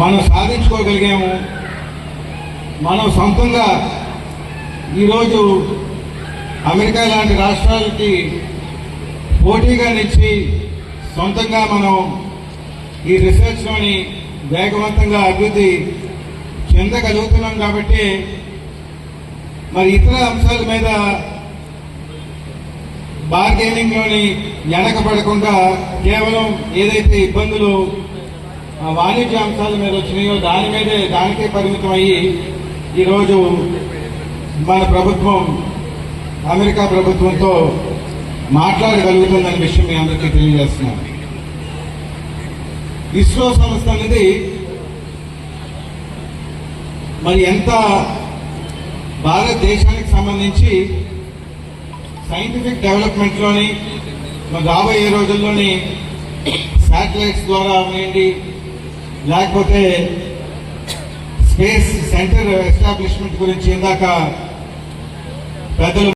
మనం సాధించుకోగలిగాము. మనం సొంతంగా ఈరోజు అమెరికా లాంటి రాష్ట్రాలకి పోటీగా నిలిచి సొంతంగా మనం ఈ రీసెర్చ్లోని వేగవంతంగా అభివృద్ధి చెందగలుగుతున్నాం కాబట్టి మరి ఇతర అంశాల మీద బార్గెనింగ్లోని వెనకబడకుండా కేవలం ఏదైతే ఇబ్బందులు వాణిజ్య అంశాల మీద వచ్చినాయో దాని మీదే దానికే పరిమితం అయ్యి ఈరోజు మన ప్రభుత్వం అమెరికా ప్రభుత్వంతో మాట్లాడగలుగుతుందనే విషయం మీ అందరికీ తెలియజేస్తున్నాను. ఇస్రో సంస్థ అనేది మరి ఎంత భారతదేశానికి సంబంధించి సైంటిఫిక్ డెవలప్మెంట్లోని రాబోయే రోజుల్లోని శాటిలైట్స్ ద్వారా అవనివ్వండి లేకపోతే స్పేస్ సెంటర్ ఎస్టాబ్లిష్మెంట్ గురించి ఇందాక పెద్దలు